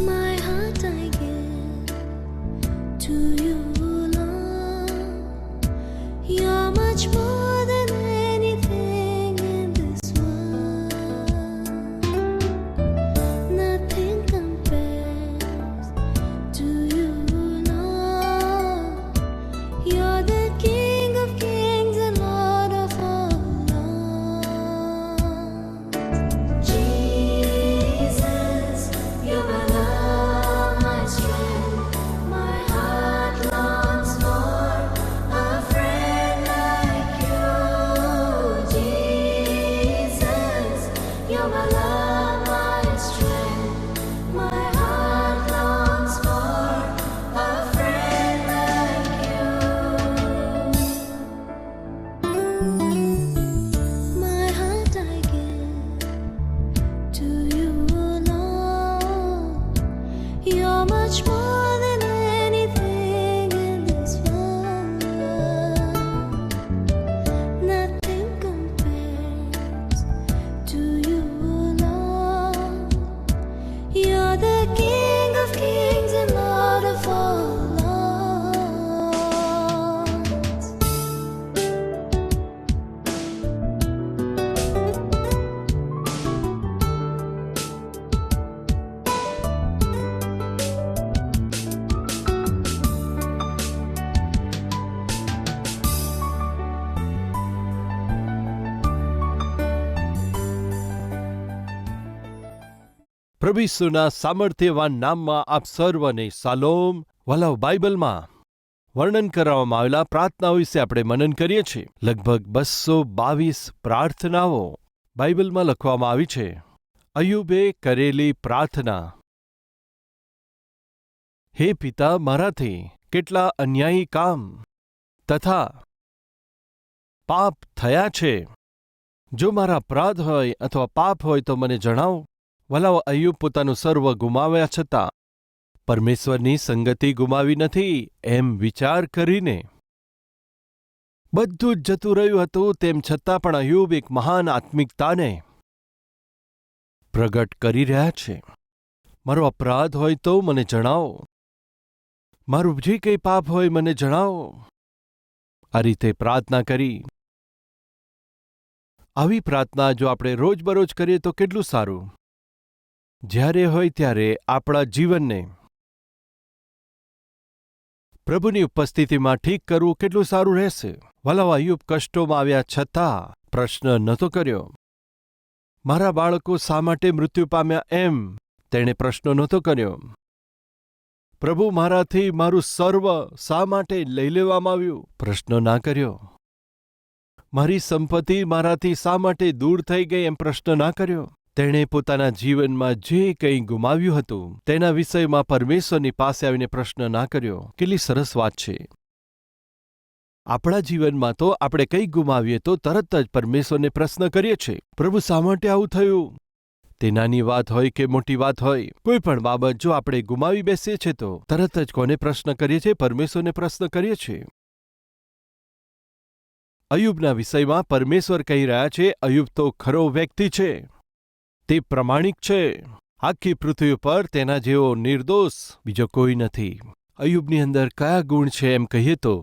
my પ્રભુ ઈસુના સામર્થ્યવાન નામમાં આપ સર્વને સાલોમ. વલાવ બાઇબલમાં વર્ણન કરવામાં આવેલા પ્રાર્થનાઓ વિશે આપણે મનન કરીએ છીએ. લગભગ બસો બાવીસ પ્રાર્થનાઓ બાઇબલમાં લખવામાં આવી છે. અયુબે કરેલી પ્રાર્થના. હે પિતા મારાથી, કેટલા અન્યાયી કામ તથા પાપ થયા છે. જો મારા અપરાધ હોય અથવા પાપ હોય તો મને જણાવો. વલાવ અયુબ પોતાનું સર્વ ગુમાવ્યા છતાં પરમેશ્વરની સંગતિ ગુમાવી નથી એમ વિચાર કરીને. બધું જ જતું રહ્યું હતું તેમ છતાં પણ અયુબ એક મહાન આત્મિકતાને પ્રગટ કરી રહ્યા છે. મારો અપરાધ હોય તો મને જણાવો. મારું જે કંઈ પાપ હોય મને જણાવો. આ રીતે પ્રાર્થના કરી. આવી પ્રાર્થના જો આપણે રોજબરોજ કરીએ તો કેટલું સારું? જ્યારે હોય ત્યારે આપણા જીવનને પ્રભુની ઉપસ્થિતિમાં ઠીક કરવું કેટલું સારું રહેશે? વલાવ અયુબ કષ્ટોમાં આવ્યા છતાં પ્રશ્ન નહોતો કર્યો. મારા બાળકો શા માટે મૃત્યુ પામ્યા એમ? તેણે પ્રશ્ન નહોતો કર્યો. પ્રભુ મારાથી મારું સર્વ શા માટે લઈ લેવામાં આવ્યું? પ્રશ્ન ના કર્યો. મારી સંપત્તિ મારાથી શા માટે દૂર થઈ ગઈ? એમ પ્રશ્ન ના કર્યો. તેણે પોતાના જીવનમાં જે કંઈ ગુમાવ્યું હતું, તેના વિષયમાં પરમેશ્વરની પાસે આવીને પ્રશ્ન ના કર્યો. કેટલી સરસ વાત છે. આપણા જીવનમાં તો આપણે કંઈ ગુમાવીએ તો તરત જ પરમેશ્વરને પ્રશ્ન કરીએ છીએ. પ્રભુ શા માટે આવું થયું? તે નાની વાત હોય કે મોટી વાત હોય, કોઈ પણ બાબત જો આપણે ગુમાવી બેસીએ છીએ તો તરત જ કોને પ્રશ્ન કરીએ છીએ? પરમેશ્વરને પ્રશ્ન કરીએ છીએ. અયુબના વિષયમાં પરમેશ્વર કહી રહ્યા છે, અયુબ તો ખરો વ્યક્તિ છે. તે પ્રમાણિક છે. આખી પૃથ્વી પર તેના જેવો નિર્દોષ બીજો કોઈ નથી. અયુબની અંદર કયા ગુણ છે એમ કહીએ તો,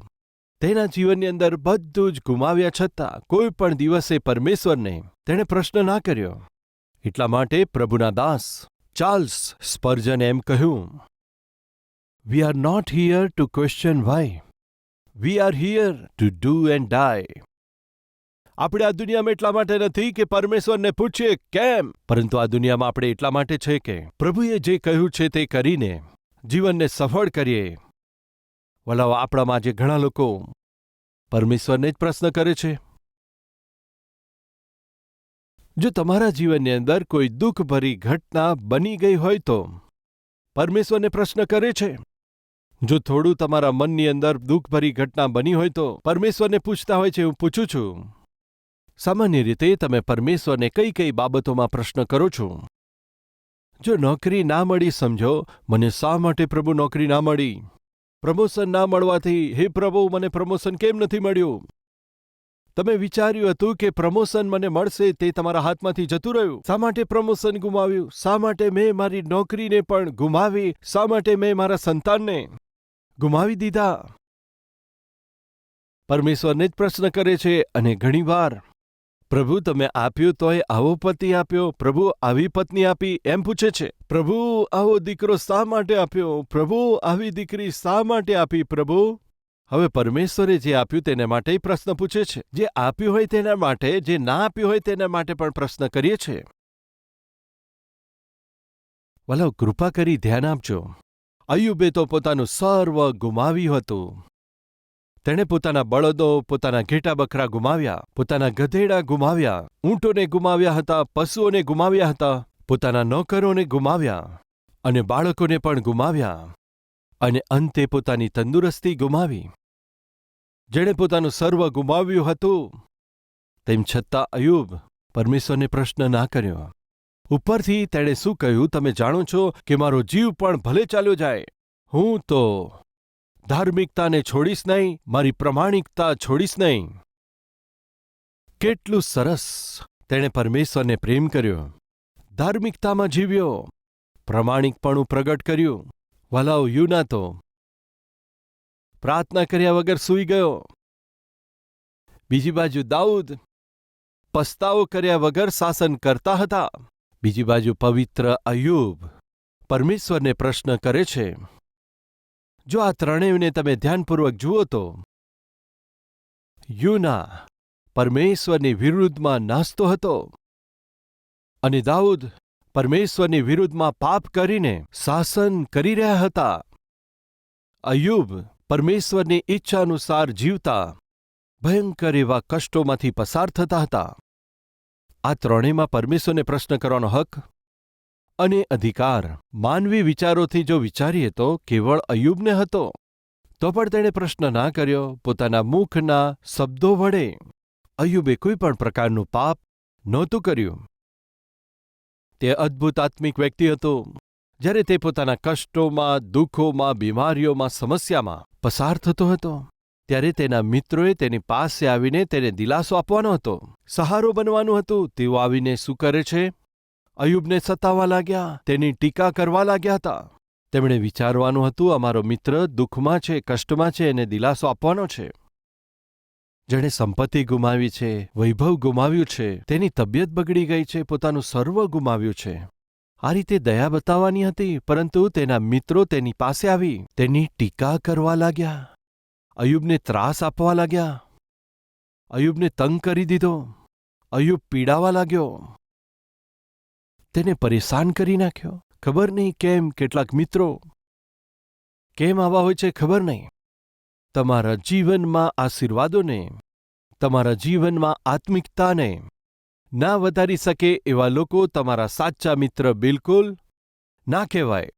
તેના જીવનની અંદર બધું જ ગુમાવ્યા છતાં કોઈ પણ દિવસે પરમેશ્વરને તેણે પ્રશ્ન ના કર્યો. એટલા માટે પ્રભુના દાસ ચાર્લ્સ સ્પર્જન એમ કહ્યું we are not here to question why we are here to do and die આપણે આ દુનિયામાં એટલા માટે નથી કે પરમેશ્વરને પૂછીએ, કેમ? પરંતુ આ દુનિયામાં આપણે એટલા માટે છે કે પ્રભુએ જે કહ્યું છે તે કરીને જીવનને સફળ કરીએ. વલાવ આપણામાં જે ઘણા લોકો પરમેશ્વરને જ પ્રશ્ન કરે છે. જો તમારા જીવનની અંદર કોઈ દુઃખભરી ઘટના બની ગઈ હોય તો પરમેશ્વરને પ્રશ્ન કરે છે. જો થોડું તમારા મનની અંદર દુઃખભરી ઘટના બની હોય તો પરમેશ્વરને પૂછતા હોય છે, હું પૂછું છું સામાન્ય રીતે તમે પરમેશ્વરને કઈ કઈ બાબતોમાં પ્રશ્ન કરો છો? જો નોકરી ના મળી, સમજો, મને શા માટે પ્રભુ નોકરી ના મળી? પ્રમોશન ના મળવાથી, હે પ્રભુ, મને પ્રમોશન કેમ નથી મળ્યું? તમે વિચાર્યું હતું કે પ્રમોશન મને મળશે તે તમારા હાથમાંથી જતું રહ્યું. શા માટે પ્રમોશન ગુમાવ્યું? શા માટે મેં મારી નોકરીને પણ ગુમાવી? શા માટે મેં મારા સંતાનને ગુમાવી દીધા? પરમેશ્વરને જ પ્રશ્ન કરે છે અને ઘણીવાર પ્રભુ, તમે આપ્યું તોય આવો પતિ આપ્યો. પ્રભુ, આવી પત્ની આપી એમ પૂછે છે. પ્રભુ, આવો દીકરો શા માટે આપ્યો? પ્રભુ, આવી દીકરી શા માટે આપી? પ્રભુ? હવે પરમેશ્વરે જે આપ્યું તેના માટે પ્રશ્ન પૂછે છે. જે આપ્યું હોય તેના માટે, જે ના આપ્યું હોય તેના માટે પણ પ્રશ્ન કરીએ છીએ વલો, કૃપા કરી ધ્યાન આપજો. અયુબે તો પોતાનું સર્વ ગુમાવ્યું હતું. તેણે પોતાના બળદો, પોતાના ઘેટા બકરા ગુમાવ્યા, પોતાના ગધેડા ગુમાવ્યા, ઊંટોને ગુમાવ્યા હતા, પશુઓને ગુમાવ્યા હતા, પોતાના નોકરોને ગુમાવ્યા અને બાળકોને પણ ગુમાવ્યા અને અંતે પોતાની તંદુરસ્તી ગુમાવી. જેણે પોતાનું સર્વ ગુમાવ્યું હતું, તેમ છતાં અયુબ પરમેશ્વરને પ્રશ્ન ના કર્યો. ઉપરથી તેણે શું કહ્યું, તમે જાણો છો કે મારો જીવ પણ ભલે ચાલ્યો જાય, હું તો ધાર્મિકતાને છોડીશ નહીં, મારી પ્રમાણિકતા છોડીશ નહીં. કેટલું સરસ! તેણે પરમેશ્વરને પ્રેમ કર્યો. ધાર્મિકતામાં જીવ્યો. પ્રમાણિકપણું પ્રગટ કર્યું. વલાવ યુના તો પ્રાર્થના કર્યા વગર સૂઈ ગયો. બીજી બાજુ દાઉદ! પસ્તાવો કર્યા વગર શાસન કરતા હતા. બીજી બાજુ પવિત્ર અયુબ પરમેશ્વરને પ્રશ્ન કરે છે. જો આ ત્રણેયને તમે ધ્યાનપૂર્વક જુઓ તો યુના પરમેશ્વરની વિરુદ્ધમાં નાસ્તો હતો અને દાઉદ પરમેશ્વરની વિરુદ્ધમાં પાપ કરીને શાસન કરી રહ્યા હતા. અયુબ પરમેશ્વરની ઈચ્છા અનુસાર જીવતા ભયંકર એવા કષ્ટોમાંથી પસાર થતા હતા. આ ત્રણેયમાં પરમેશ્વરને પ્રશ્ન કરવાનો હક અને અધિકાર. માનવી વિચારોથી જો વિચારીએ તો કેવળ અયુબને હતો. તો પણ તેણે પ્રશ્ન ના કર્યો, પોતાના મુખના શબ્દો વડે. અયુબે કોઈ પણ પ્રકારનું પાપ નહોતું કર્યું. તે અદ્ભુત આત્મિક વ્યક્તિ હતો. જ્યારે તે પોતાના કષ્ટોમાં, દુઃખોમાં, બીમારીઓમાં, સમસ્યામાં પસાર થતો હતો. ત્યારે તેના મિત્રોએ તેની પાસે આવીને તેને દિલાસો આપવાનો હતો. સહારો બનવાનું હતું. તેઓ આવીને શું કરે છે? અયુબને સતાવા લાગ્યા, તેની ટીકા કરવા લાગ્યા હતા. તેમણે વિચારવાનું હતું, અમારો મિત્ર દુઃખમાં છે, કષ્ટમાં છે, એને દિલાસો આપવાનો છે. જેણે સંપત્તિ ગુમાવી છે, વૈભવ ગુમાવ્યું છે, તેની તબિયત બગડી ગઈ છે, પોતાનું સર્વ ગુમાવ્યું છે. આ રીતે દયા બતાવવાની હતી, પરંતુ તેના મિત્રો તેની પાસે આવી, તેની ટીકા કરવા લાગ્યા. અયુબને ત્રાસ આપવા લાગ્યા. અયુબને તંગ કરી દીધો. અયુબ પીડાવા લાગ્યો. તેને પરેશાન કરી નાખ્યો. ખબર નહીં કેમ કેટલાક મિત્રો કેમ આવા હોય છે ખબર નહીં. તમારા જીવનમાં આશીર્વાદોને, તમારા જીવનમાં આત્મિકતાને ના વધારી શકે એવા લોકો તમારા સાચા મિત્ર બિલકુલ ના કહેવાય.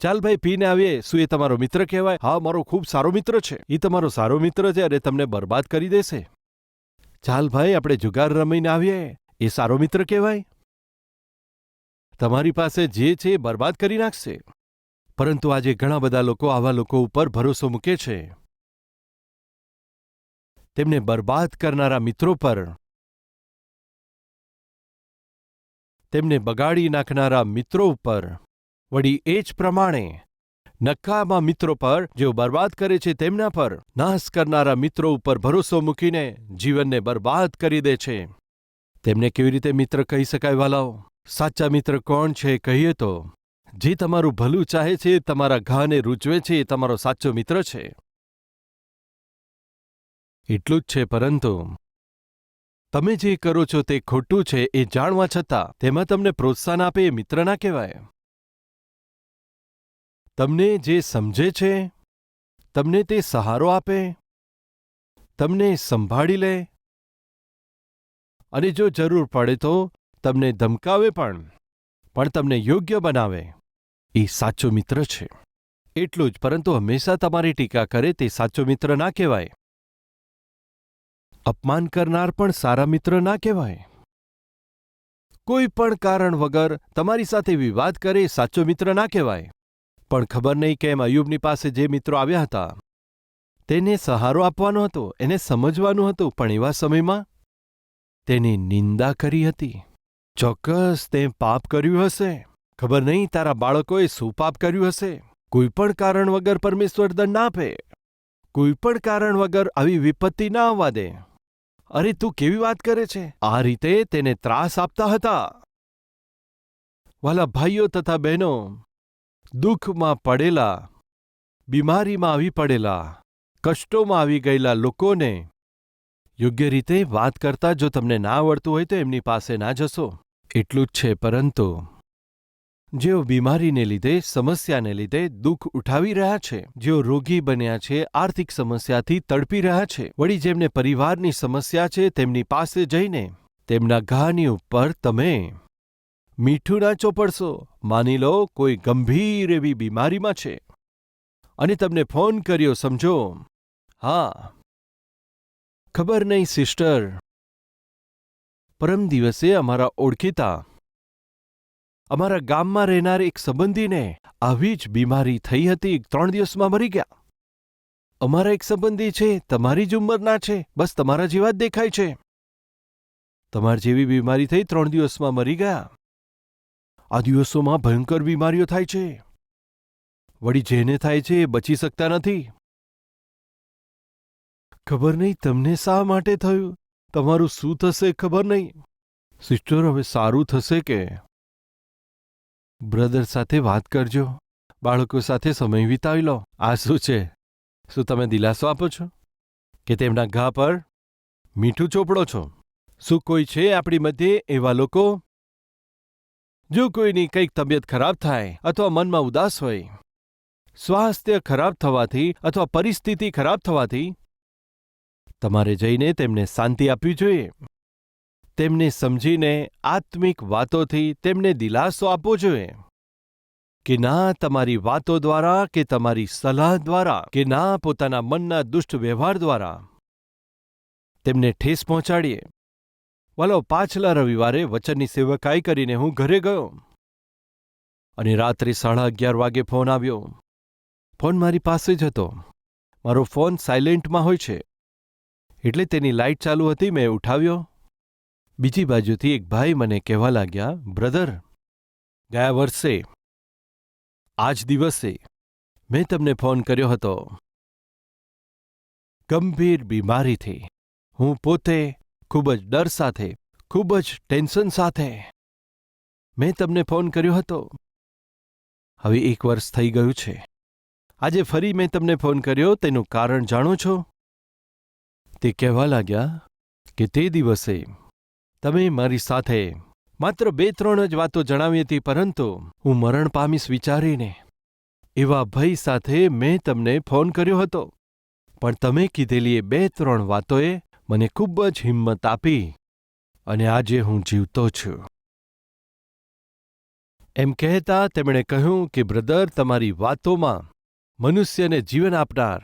ચાલ ભાઈ પીને આવીએ, શું એ તમારો મિત્ર કહેવાય? હા, મારો ખૂબ સારો મિત્ર છે. એ તમારો સારો મિત્ર છે અને તમને બરબાદ કરી દેશે. ચાલ ભાઈ, આપણે જુગાર રમીને આવીએ. એ સારો મિત્ર કહેવાય. તમારી પાસે જે છે એ બરબાદ કરી નાખશે. પરંતુ આજે ઘણા બધા લોકો આવા લોકો ઉપર ભરોસો મૂકે છે. તેમને બરબાદ કરનારા મિત્રો પર. તેમને બગાડી નાખનારા મિત્રો ઉપર. વળી એ જ પ્રમાણે નક્કામાં મિત્રો પર જેઓ બરબાદ કરે છે તેમના પર નાશ કરનારા મિત્રો ઉપર ભરોસો મૂકીને જીવનને બરબાદ કરી દે છે. તેમને કેવી રીતે મિત્ર કહી શકાય વાલાઓ? સાચા મિત્ર કોણ છે કહીએ તો, જે તમારું ભલું ચાહે છે, તમારા ઘાને રૂચવે છે, એ તમારો સાચો મિત્ર છે. એટલું જ છે પરંતુ, તમે જે કરો છો તે ખોટું છે એ જાણવા છતાં તેમાં તમને પ્રોત્સાહન આપે એ મિત્ર ના કહેવાય. તમને જે સમજે છે, તમને તે સહારો આપે, તમને સંભાળી લે. અને જો જરૂર પડે તો તમને ધમકાવે પણ પણ તમને યોગ્ય બનાવે. એ સાચો મિત્ર છે. એટલું જ, પરંતુ હંમેશા તમારી ટીકા કરે તે સાચો મિત્ર ના કહેવાય. અપમાન કરનાર પણ સારા મિત્ર ના કહેવાય. કોઈ પણ કારણ વગર તમારી સાથે વિવાદ કરે સાચો મિત્ર ના કહેવાય. પણ ખબર નહીં કેમ અયુબની પાસે જે મિત્રો આવ્યા હતા, તેને સહારો આપવાનો હતો, એને સમજવાનું હતું, પણ એવા સમયમાં તેની નિંદા કરી હતી. ચોક્કસ તે પાપ કર્યું હશે. ખબર નહીં તારા બાળકોએ શું પાપ કર્યું હશે? કોઈ પણ કારણ વગર પરમેશ્વર દંડ ના આપે. કોઈ પણ કારણ વગર આવી વિપત્તિ ના આવવા દે. અરે તું કેવી વાત કરે છે? આ રીતે તેને ત્રાસ આપતા હતા. વાલા ભાઈઓ તથા બહેનો, દુઃખમાં પડેલા, બીમારીમાં આવી પડેલા, કષ્ટોમાં આવી ગયેલા લોકોને યોગ્ય રીતે વાત કરતા જો તમને ના આવડતું હોય તો એમની પાસે ના જશો. એટલું જ છે, પરંતુ જેઓ બીમારીને લીધે, સમસ્યાને લીધે દુઃખ ઉઠાવી રહ્યા છે, જેઓ રોગી બન્યા છે, આર્થિક સમસ્યાથી તડપી રહ્યા છે, વળી જેમને પરિવારની સમસ્યા છે, તેમની પાસે જઈને તેમના ઘાની ઉપર તમે મીઠું ના ચોપડશો. માની લો, કોઈ ગંભીર એવી બીમારીમાં છે. અને તમને ફોન કર્યો, સમજો. હા. ખબર નહીં, સિસ્ટર. પરમ દિવસે અમારા ઓળખીતા. અમારા ગામમાં રહેનાર એક સંબંધીને આવી જ બીમારી થઈ હતી ત્રણ દિવસમાં મરી ગયા. અમારા એક સંબંધી છે, તમારી જ ઉંમરના છે, બસ તમારા જેવા જ દેખાય છે. તમારી જેવી બીમારી થઈ, ત્રણ દિવસમાં મરી ગયા. આ દિવસોમાં ભયંકર બીમારીઓ થાય છે. વળી જેને થાય છે એ બચી શકતા નથી. ખબર નહીં તમને શા માટે થયું? તમારું શું થશે ખબર નહીં? સિસ્ટર, હવે સારું થશે કે? બ્રધર સાથે વાત કરજો. બાળકો સાથે સમય વિતાવી લો. આ શું છે? શું તમે દિલાસો આપો છો? કે તેમના ઘા પર મીઠું ચોપડો છો? શું કોઈ છે આપણી મધ્યે એવા લોકો? જો કોઈની કંઈક તબિયત ખરાબ થાય અથવા મનમાં ઉદાસ હોય, સ્વાસ્થ્ય ખરાબ થવાથી અથવા પરિસ્થિતિ ખરાબ થવાથી તમારે જઈને તેમને શાંતિ આપવી જોઈએ. તેમને સમજીને આત્મિક વાતોથી તેમને દિલાસો આપવો જોઈએ. કે ના તમારી વાતો દ્વારા કે તમારી સલાહ દ્વારા, કે ના પોતાના મનના દુષ્ટ વ્યવહાર દ્વારા. તેમને ઠેસ પહોંચાડીએ. વાલો, પાછલા રવિવારે વચનની સેવકાઈ કરીને હું ઘરે ગયો. અને રાત્રે સાડા અગિયાર વાગે ફોન આવ્યો. ફોન મારી પાસે જ હતો. મારો ફોન સાયલેન્ટમાં હોય છે. એટલે તેની લાઇટ ચાલુ હતી, મેં ઉઠાવ્યો. બીજી બાજુથી એક ભાઈ મને કહેવા લાગ્યા, બ્રધર, ગયા વર્ષે, આજ દિવસે મેં તમને ફોન કર્યો હતો. ગંભીર બીમારીથી. હું પોતે ખૂબ જ ડર સાથે, ખૂબ જ ટેન્શન સાથે મેં તમને ફોન કર્યો હતો. હવે એક વર્ષ થઈ ગયું છે. આજે ફરી મેં તમને ફોન કર્યો, તેનું કારણ જાણો છો? તે કહેવા લાગ્યા કે તે દિવસે તમે મારી સાથે માત્ર બે ત્રણ જ વાતો જણાવી હતી, પરંતુ હું મરણ પામીશ વિચારીને. એવા ભય સાથે મેં તમને ફોન કર્યો હતો. પણ તમે કીધેલી એ બે ત્રણ વાતોએ મને ખૂબ જ હિંમત આપી અને આજે હું જીવતો છું. એમ કહેતા તેમણે કહ્યું કે બ્રદર તમારી વાતોમાં મનુષ્યને જીવન આપનાર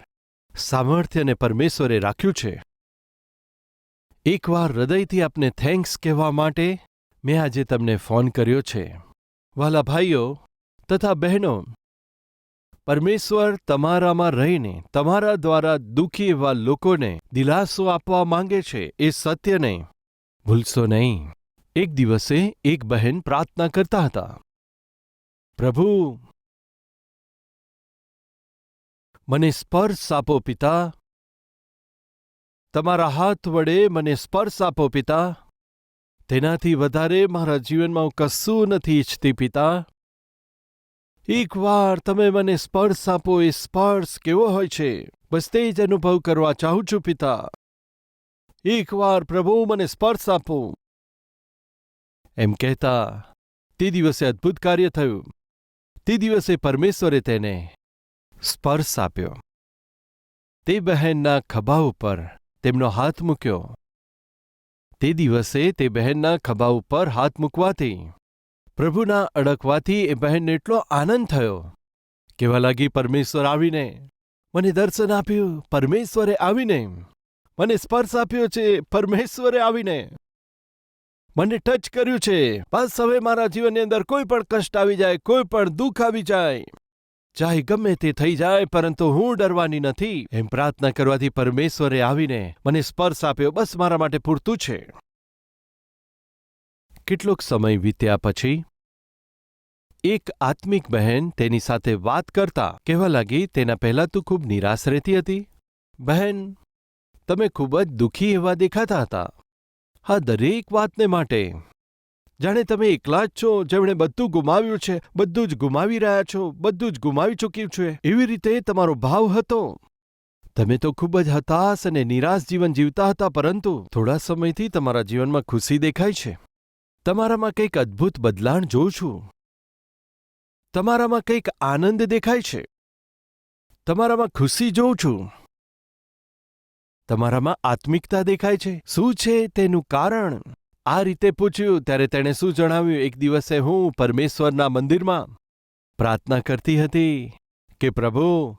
સામર્થ્યને પરમેશ્વરે રાખ્યું છે. એકવાર હૃદયથી આપને થેન્ક્સ કહેવા માટે મેં આજે તમને ફોન કર્યો છે. વાલા ભાઈઓ તથા બહેનો, પરમેશ્વર તમારામાં રહીને તમારા દ્વારા દુઃખી એવા લોકોને દિલાસો આપવા માંગે છે એ સત્ય નહીં. ભૂલશો નહીં. એક દિવસે એક બહેન પ્રાર્થના કરતા હતા. પ્રભુ મને સ્પર્શ આપો, પિતા. તમારા હાથ વડે મને સ્પર્શ આપો, પિતા. તેનાથી વધારે મારા જીવનમાં હું કશું નથી ઈચ્છતી, પિતા. એકવાર તમે મને સ્પર્શ આપો, એ સ્પર્શ કેવો હોય છે, બસ તે જ અનુભવ કરવા ચાહું છું, પિતા. એકવાર પ્રભુ મને સ્પર્શ આપો. એમ કહેતા, તે દિવસે અદ્ભુત કાર્ય થયું. તે દિવસે પરમેશ્વરે તેને સ્પર્શ આપ્યો. તે બહેનના ખભા ઉપર તેમનો હાથ મૂક્યો. તે દિવસે તે બહેનના ખભા ઉપર હાથ મૂકવાથી પ્રભુના અડકવાથી એ બહેનને એટલો આનંદ થયો. કેવા લાગી પરમેશ્વર આવીને? મને દર્શન આપ્યું, પરમેશ્વરે આવીને. મને સ્પર્શ આપ્યો છે, પરમેશ્વરે આવીને. મને ટચ કર્યું છે. બસ હવે મારા જીવનની અંદર કોઈ પણ કષ્ટ આવી જાય, કોઈ પણ દુઃખ આવી જાય. ચાહે ગમે તે થઈ જાય, પરંતુ હું ડરવાની નથી. એમ પ્રાર્થના કરવાથી પરમેશ્વરે આવીને મને સ્પર્શ આપ્યો. બસ મારા માટે પૂરતું છે. કેટલોક સમય વીત્યા પછી, એક આત્મિક બહેન તેની સાથે વાત કરતા કહેવા લાગી, તેના પહેલાં તું ખૂબ નિરાશ રહેતી હતી? બહેન, તમે ખૂબ જ દુઃખી એવા દેખાતા હતા. હા, દરેક વાતને માટે જાણે તમે એકલા જ છો, જેમણે બધું ગુમાવ્યું છે, બધું જ ગુમાવી રહ્યા છો, બધું જ ગુમાવી ચૂક્યું છે. એવી રીતે તમારો ભાવ હતો. તમે તો ખૂબ જ હતાશ અને નિરાશ જીવન જીવતા હતા, પરંતુ થોડા સમયથી તમારા જીવનમાં ખુશી દેખાય છે. તમારામાં કંઈક અદ્ભુત બદલાણ જોઉં છું. તમારામાં કંઈક આનંદ દેખાય છે. તમારામાં ખુશી જોઉં છું. તમારામાં આત્મિકતા દેખાય છે. શું છે તેનું કારણ? આ રીતે પૂછ્યું, ત્યારે તેણે શું જણાવ્યું? એક દિવસે હું પરમેશ્વરના મંદિરમાં પ્રાર્થના કરતી હતી કે, પ્રભુ,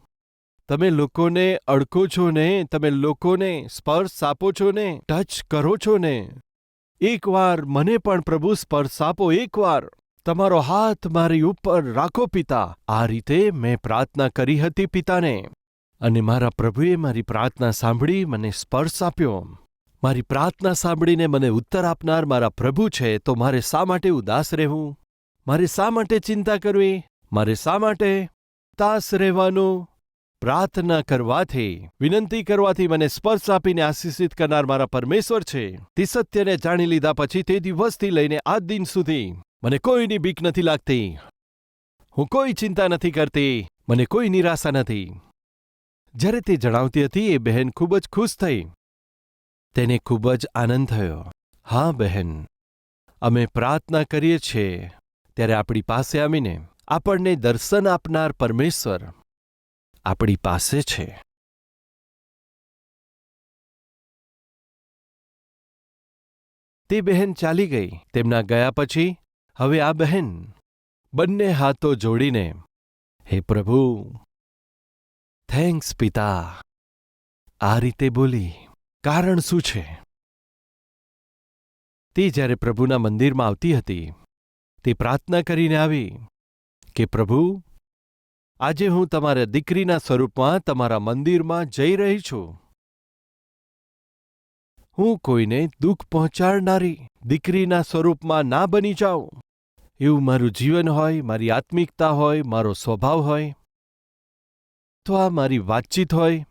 તમે લોકોને અડકો છો ને, તમે લોકોને સ્પર્શ આપો છો ને, ટચ કરો છો ને. એકવાર મને પણ પ્રભુ સ્પર્શ આપો, એકવાર તમારો હાથ મારી ઉપર રાખો પિતા. આ રીતે મેં પ્રાર્થના કરી હતી પિતાને. અને મારા પ્રભુએ મારી પ્રાર્થના સાંભળી, મને સ્પર્શ આપ્યો. મારી પ્રાર્થના સાંભળીને મને ઉત્તર આપનાર મારા પ્રભુ છે, તો મારે શા માટે ઉદાસ રહેવું? મારે શા માટે ચિંતા કરવી? મારે શા માટે તાસ રહેવાનું? પ્રાર્થના કરવાથી, વિનંતી કરવાથી મને સ્પર્શ આપીને આશીષિત કરનાર મારા પરમેશ્વર છે. તે સત્યને જાણી લીધા પછી તે દિવસથી લઈને આ દિન સુધી મને કોઈની બીક નથી લાગતી. હું કોઈ ચિંતા નથી કરતી. મને કોઈ નિરાશા નથી. જ્યારે તે જણાવતી હતી, એ બહેન ખૂબ જ ખુશ થઈ તેને ખૂબ જ આનંદ થયો. હા, બહેન, અમે પ્રાર્થના કરીએ છીએ, ત્યારે આપણી પાસે આવીને આપણને દર્શન આપનાર પરમેશ્વર આપણી પાસે છે. તે બહેન ચાલી ગઈ. તેમના ગયા પછી, હવે આ બહેન, બંને હાથો જોડીને, હે પ્રભુ, થેન્ક્સ પિતા. આ રીતે બોલી કારણ શું છે? તે જ્યારે પ્રભુના મંદિરમાં આવતી હતી, તે પ્રાર્થના કરીને આવી કે, પ્રભુ, આજે હું તમારા દીકરીના સ્વરૂપમાં તમારા મંદિરમાં જઈ રહી છું. હું કોઈને દુઃખ પહોંચાડનારી દીકરીના સ્વરૂપમાં ના બની જાઉં. એવું મારું જીવન હોય, મારી આત્મિકતા હોય, મારો સ્વભાવ હોય, તો આ મારી વાતચીત હોય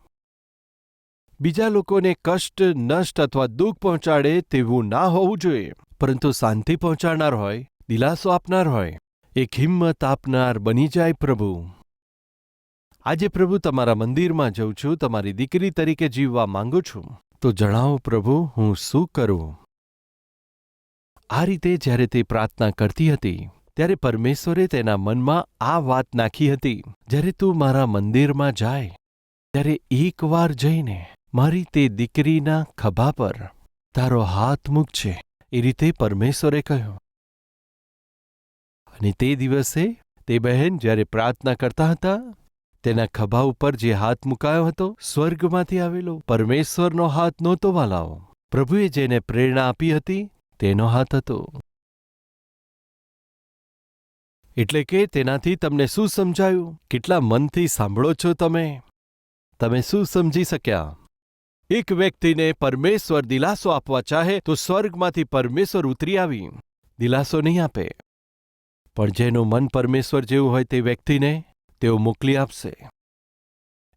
બીજા લોકોને કષ્ટ, નષ્ટ અથવા દુઃખ પહોંચાડે તેવું ના હોવું જોઈએ. પરંતુ શાંતિ પહોંચાડનાર હોય, દિલાસો આપનાર હોય, એક હિંમત આપનાર બની જાય પ્રભુ. આજે પ્રભુ તમારા મંદિરમાં જઉં છું, તમારી દીકરી તરીકે જીવવા માંગુ છું. તો જણાવો પ્રભુ, હું શું કરું? આ રીતે જ્યારે તે પ્રાર્થના કરતી હતી, ત્યારે પરમેશ્વરે તેના મનમાં આ વાત નાખી હતી. જ્યારે તું મારા મંદિરમાં જાય, ત્યારે એકવાર જઈને મારી તે દીકરીના ખભા પર તારો હાથ મૂકજે, એ રીતે પરમેશ્વરે કહ્યું. અને તે દિવસે તે બહેન જ્યારે પ્રાર્થના કરતા હતા, તેના ખભા ઉપર જે હાથ મુકાયો હતો, સ્વર્ગમાંથી આવેલો પરમેશ્વરનો હાથ નહોતો વાલાઓ પ્રભુએ જેને પ્રેરણા આપી હતી, તેનો હાથ હતો. એટલે કે તેનાથી તમને શું સમજાયું? કેટલા મનથી સાંભળો છો તમે? તમે શું સમજી શક્યા? એક વ્યક્તિને પરમેશ્વર દિલાસો આપવા ચાહે તો સ્વર્ગમાંથી પરમેશ્વર ઉતરી આવી. દિલાસો નહીં આપે. પણ જેનું મન પરમેશ્વર જેવું હોય તે વ્યક્તિને તેઓ મોકલી આપશે.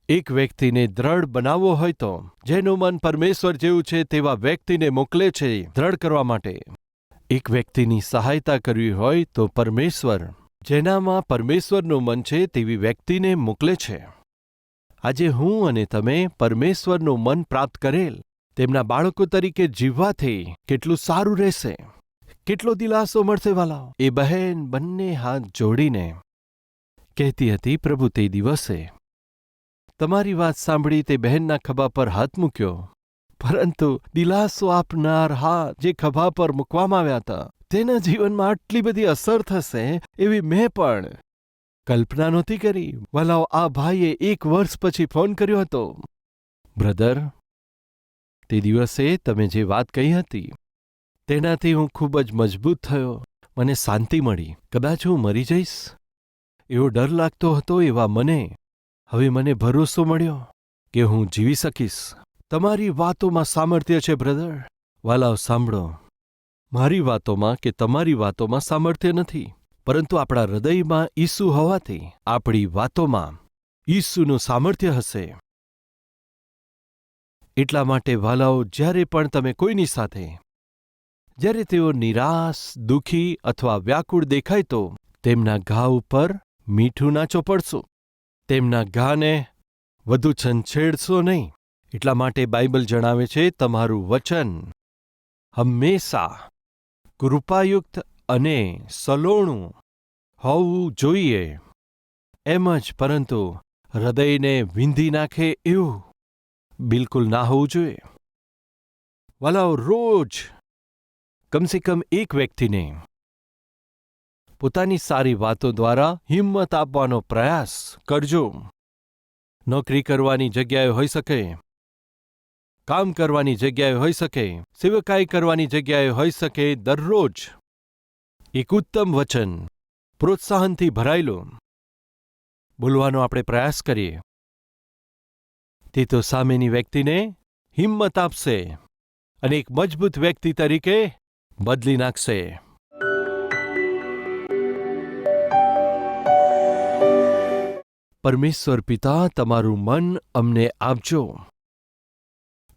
એક વ્યક્તિને દ્રઢ બનાવવો હોય તો જેનું મન પરમેશ્વર જેવું છે તેવા વ્યક્તિને મોકલે છે દ્રઢ કરવા માટે. એક વ્યક્તિની સહાયતા કરવી હોય તો પરમેશ્વર જેનામાં પરમેશ્વરનું મન છે તેવી વ્યક્તિને મોકલે છે. આજે હું અને તમે પરમેશ્વરનું મન પ્રાપ્ત કરેલ, તેમના બાળકો તરીકે જીવવાથી કેટલું સારું રહેશે. કેટલો દિલાસો મળશે વાલાઓ. એ બહેન બંને હાથ જોડીને કહેતી હતી, પ્રભુ, તે દિવસે તમારી વાત સાંભળી તે બહેનના ખભા પર હાથ મૂક્યો. પરંતુ દિલાસો આપનાર હાથ જે ખભા પર મૂકવામાં આવ્યા હતા, તેના જીવનમાં આટલી બધી અસર થશે એવી મેં પણ કલ્પના નહોતી કરી. વલાઓ, આ ભાઈએ એક વર્ષ પછી ફોન કર્યો હતો. બ્રધર, તે દિવસે તમે જે વાત કહી હતી, તેનાથી હું ખૂબ જ મજબૂત થયો. મને શાંતિ મળી. કદાચ હું મરી જઈશ? એવો ડર લાગતો હતો એવા મને. હવે મને ભરોસો મળ્યો કે હું જીવી શકીશ. તમારી વાતોમાં સામર્થ્ય છે, બ્રધર. વાલાઓ, સાંભળો. મારી વાતોમાં કે તમારી વાતોમાં સામર્થ્ય નથી. પરંતુ આપણા હૃદયમાં ઈસુ હોવાથી આપણી વાતોમાં ઈસુનું સામર્થ્ય હશે. એટલા માટે વાલાઓ, જ્યારે પણ તમે કોઈની સાથે, જ્યારે તેઓ નિરાશ, દુઃખી અથવા વ્યાકુળ દેખાય તો તેમના ઘા ઉપર મીઠું ના ચોપડશો તેમના ઘાને વધુ છંછેડશો નહીં. એટલા માટે બાઇબલ જણાવે છે, તમારું વચન હંમેશા કૃપાયુક્ત અને સલોણું હોવું જોઈએ. એમ જ પરંતુ હૃદયને વિંધી નાખે એવું બિલકુલ ના હોવું જોઈએ. વાલાઓ રોજ કમસે કમ એક વ્યક્તિને પોતાની સારી વાતો દ્વારા હિંમત આપવાનો પ્રયાસ કરજો. નોકરી કરવાની જગ્યાએ હોઈ શકે, કામ કરવાની જગ્યાએ હોઈ શકે, સેવકાઈ કરવાની જગ્યાએ હોઈ શકે દરરોજ એક ઉત્તમ વચન, પ્રોત્સાહનથી ભરાયેલું. બોલવાનો આપણે પ્રયાસ કરીએ. તે તો સામેની વ્યક્તિને હિંમત આપશે અને એક મજબૂત વ્યક્તિ તરીકે બદલી નાખશે. પરમેશ્વર પિતા, તમારું મન અમને આપજો.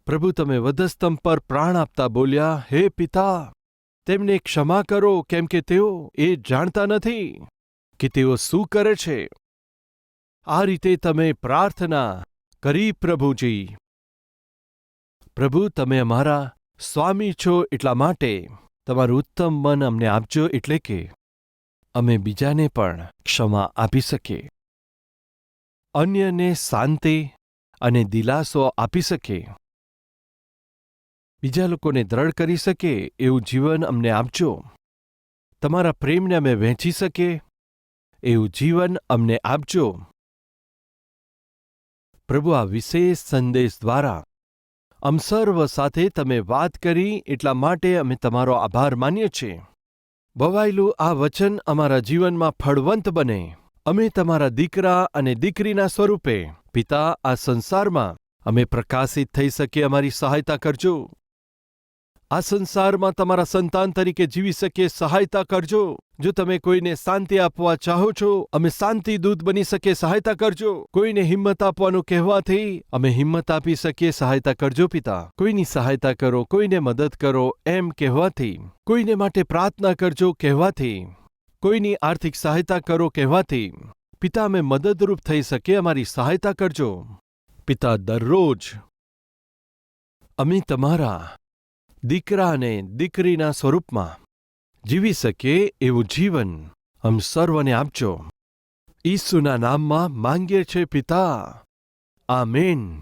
પ્રભુ, તમે વધસ્તંભ પર પ્રાણ આપતા બોલ્યા, હે પિતા તેમને ક્ષમા કરો કેમ કે તેઓ એ જાણતા નથી કે તેઓ શું કરે છે. આ રીતે તમે પ્રાર્થના કરી પ્રભુજી. પ્રભુ, તમે અમારા સ્વામી છો એટલા માટે તમારું ઉત્તમ મન અમને આપજો એટલે કે અમે બીજાને પણ ક્ષમા આપી શકીએ. અન્યને શાંતિ અને દિલાસો આપી શકીએ. બીજા લોકોને દ્રઢ કરી શકે એવું જીવન અમને આપજો. તમારા પ્રેમને અમે વહેંચી શકીએ એવું જીવન અમને આપજો. પ્રભુ, આ વિશેષ સંદેશ દ્વારા અમ સર્વ સાથે તમે વાત કરી એટલા માટે અમે તમારો આભાર માનીએ છીએ. બવાયેલું આ વચન અમારા જીવનમાં ફળવંત બને. અમે તમારા દીકરા અને દીકરીના સ્વરૂપે પિતા આ સંસારમાં અમે પ્રકાશિત થઈ શકીએ અમારી સહાયતા કરજો. આ સંસારમાં તમારા સંતાન તરીકે જીવી શકીએ સહાયતા કરજો. જો તમે કોઈને શાંતિ આપવા ચાહો છો, અમે શાંતિ દૂત બની શકીએ સહાયતા કરજો. કોઈને હિંમત આપવાનું કહેવાથી અમે હિંમત આપી શકીએ, સહાયતા કરજો પિતા. કોઈની સહાયતા કરો, કોઈને મદદ કરો એમ કહેવાથી. કોઈને માટે પ્રાર્થના કરજો કહેવાથી. કોઈની આર્થિક સહાયતા કરો કહેવાથી. પિતા, અમે મદદરૂપ થઈ શકીએ, અમારી સહાયતા કરજો. પિતા, દરરોજ અમે તમારા દીકરા અને દીકરીના સ્વરૂપમાં જીવી શકીએ એવું જીવન અમ સર્વને આપજો. ઈસુના નામમાં માંગીએ છે પિતા. આમેન.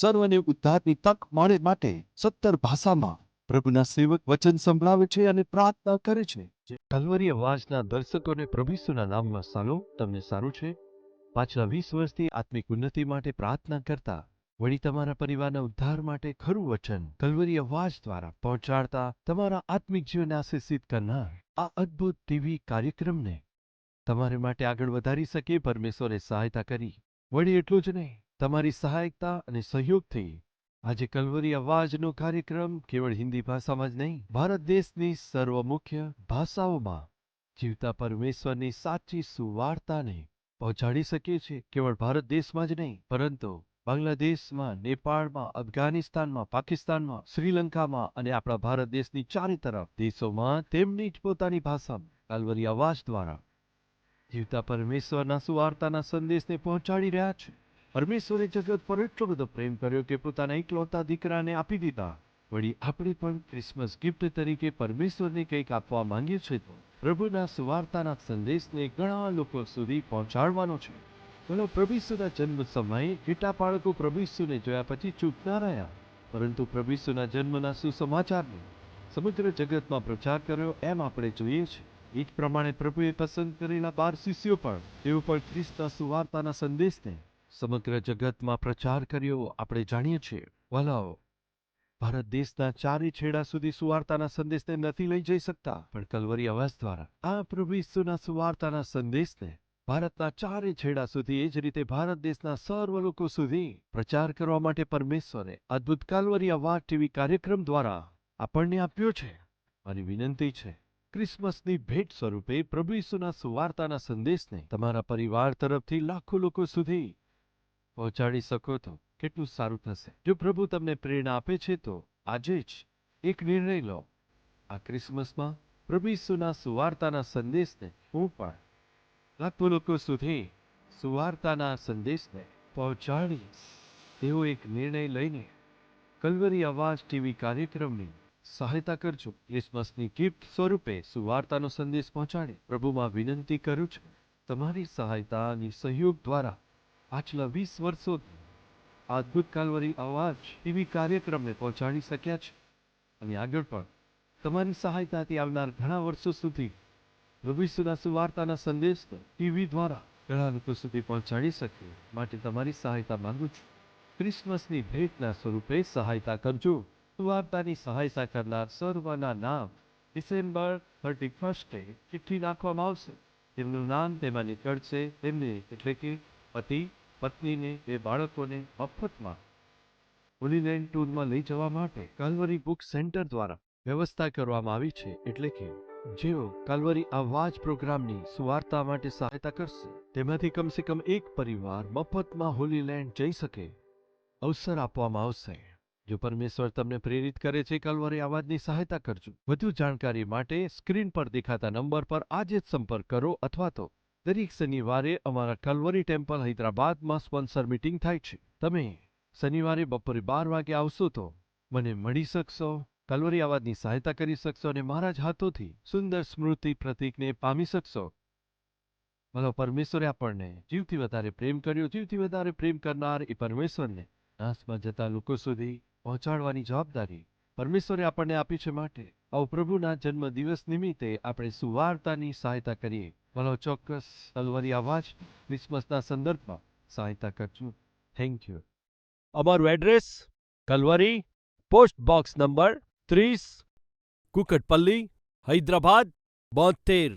સર્વને ઉદ્ધારની તક મળે માટે સત્તર ભાષામાં પ્રભુના સેવક વચન સંભળાવે છે અને પ્રાર્થના કરે છે. કલવરી અવાજના દર્શકોને પ્રભુસુના નામમાં સાલો, તમને સારું છે? પાછલા વીસ વર્ષથી આત્મિક ઉન્નતિ માટે પ્રાર્થના કરતા, વળી તમારા પરિવારના ઉદ્ધાર માટે ખરું વચન કલવરી અવાજ દ્વારા પહોંચાડતા, તમારા આત્મિક જીવનને આશીષિત કરનાર આ અદ્ભુત ટીવી કાર્યક્રમને તમારે માટે આગળ વધારી શકે, પરમેશ્વરે સહાયતા કરી. વળી એટલું જ નહીં તમારી સહાયકતા અને સહયોગથી આજે કલવરી અવાજનો કાર્યક્રમ કેવળ હિન્દી ભાષામાં જ નહીં, ભારત દેશની સર્વ મુખ્ય ભાષાઓમાં જીવતા પરમેશ્વરની સાચી સુવાર્તાને પહોંચાડી શકીએ છીએ કેવળ ભારત દેશમાં જ નહીં, પરંતુ બાંગ્લાદેશમાં, નેપાળમાં, અફઘાનિસ્તાનમાં, પાકિસ્તાનમાં, શ્રીલંકામાં અને આપણા ભારત દેશની ચારે તરફ દેશોમાં તેમની જ પોતાની ભાષામાં કાલવરી અવાજ દ્વારા જીવતા પરમેશ્વરના સુવાર્તાના સંદેશને પહોંચાડી રહ્યા છે. પરમેશ્વરે જગત પર એટલો બધો પ્રેમ કર્યો કે પોતાના એકલૌતા દીકરાને આપી દીધા. વળી આપણે પણ ક્રિસમસ ગિફ્ટ તરીકે પરમેશ્વરને કંઈક આપવા માંગીએ છીએ તો પ્રભુના સુવાર્તાના સંદેશને ઘણા લોકો સુધી પહોંચાડવાનો છે. બોલો પ્રભુસુના જન્મ સમયે કેટલા બાળકો પ્રભુસુને જોયા પછી ચૂપ ના રહ્યા, પરંતુ પ્રભુસુના જન્મના સુસમાચારને સમગ્ર જગતમાં પ્રચાર કર્યો એમ આપણે જોઈએ છીએ એ જ પ્રમાણે પ્રભુએ પસંદ કરેલા બાર શિષ્યો પણ તેઓ પણ ખ્રિસ્તના સુવાર્તાના સંદેશને સમગ્ર જગતમાં પ્રચાર કર્યો. આપણે જાણીએ છીએ, વાલાઓ, ભારત દેશના ચારે છેડા સુધી સુવાર્તાના સંદેશને નથી લઈ જઈ શકતા. પણ કલવરી અવાજ દ્વારા, આ પ્રભુ ઈસુના સુવાર્તાના સંદેશને ભારતના ચારે છેડા સુધી, એ જ રીતે ભારત દેશના સર્વ લોકો સુધી પ્રચાર કરવા માટે પરમેશ્વરે અદ્ભુત કાલવરી અવાજ ટીવી કાર્યક્રમ દ્વારા આપણને આપ્યો છે. મારી વિનંતી છે, ક્રિસમસની ભેટ સ્વરૂપે પ્રભુ ઈસુના સુવાર્તાના સંદેશને તમારા પરિવાર તરફથી લાખો લોકો સુધી પહોંચાડી શકો તો કેટલું સારું થશે. જો પ્રભુ તમને પ્રેરણા આપે છે, તો આજે જ એક નિર્ણય લો. આ ક્રિસમસમાં પ્રભુ ઈસુના સુવાર્તાના સંદેશને હું પણ લાખો લોકો સુધી સુવાર્તાના સંદેશને પહોંચાડીશ. તેવો એક નિર્ણય લઈને કલવરી અવાજ ટીવી કાર્યક્રમની સહાયતા કરજો. ક્રિસમસની ગિફ્ટ સ્વરૂપે સુવાર્તાનો સંદેશ પહોંચાડે. પ્રભુમાં વિનંતી કરું છું, તમારી સહાયતા અને સહયોગ દ્વારા પાછલા વીસ વર્ષો આ અદ્ભુત અવાજ, ટીવી કાર્યક્રમને પહોંચાડી શક્યા છે. અને આગળ પણ તમારી સહાયતાથી આવનાર ઘણા વર્ષો સુધી ભવિષ્યના સુવાર્તાના સંદેશ ટીવી દ્વારા ઘણા લોકો સુધી પહોંચાડી શકે માટે તમારી સહાયતા માંગુ છું. ક્રિસમસની ભેટના સ્વરૂપે સહાયતા કરજો. સુવાર્તાની સહાયતા કરનાર સર્વના નામ ડિસેમ્બર થર્ટી ફર્સ્ટે ચિઠ્ઠી નાખવામાં આવશે. તેમનું નામ તેમાં નીકળશે. તેમને એટલે કે પતિ પત્નીને બે બાળકોને મફતમાં હોલીલેન્ડ ટૂરમાં લઈ જવા માટે કાલવરી બુક સેન્ટર દ્વારા વ્યવસ્થા કરવામાં આવી છે. એટલે કે જેઓ કાલવરી અવાજ પ્રોગ્રામની સુવાર્તા માટે સહાયતા કરશે, તેમાંથી કમસે કમ એક પરિવાર મફતમાં હોલીલેન્ડ જઈ શકે. અવસર આપવામાં આવશે. જો પરમેશ્વર તમને પ્રેરિત કરે છે કલવરી અવાજની સહાયતા કરજો. વધુ જાણકારી માટે સ્ક્રીન પર દેખાતા નંબર પર આજે જ સંપર્ક કરો અથવા તો દરેક શનિવારે અમારા કલવરી ટેમ્પલ હૈદરાબાદમાં સ્પોન્સર મીટિંગ થાય છે. તમે શનિવારે બપોરે બાર વાગે આવશો તો મને મળી શકશો, કલવરી આવાજની સહાયતા કરી શકશો અને મારા જ હાથોથી સુંદર સ્મૃતિ પ્રતિકને પામી શકશો. ભલો પરમેશ્વરે આપણને જીવથી વધારે પ્રેમ કર્યો, જીવથી વધારે પ્રેમ કરનાર એ પરમેશ્વરને નાશમાં જતા લોકો સુધી પહોંચાડવાની જવાબદારી પરમેશ્વરે આપણને આપી છે માટે. આવો પ્રભુના જન્મ દિવસ નિમિત્તે આપણે સુવાર્તાની સહાયતા કરીએ. ભલો ચોક્કસ તલવારી અવાજ ક્રિસમસના સંદર્ભમાં સહાયતા કરજો થેન્ક યુ અમારું address Calvary post box number ત્રીસ કુકટપલ્લી હૈદરાબાદ બોતેર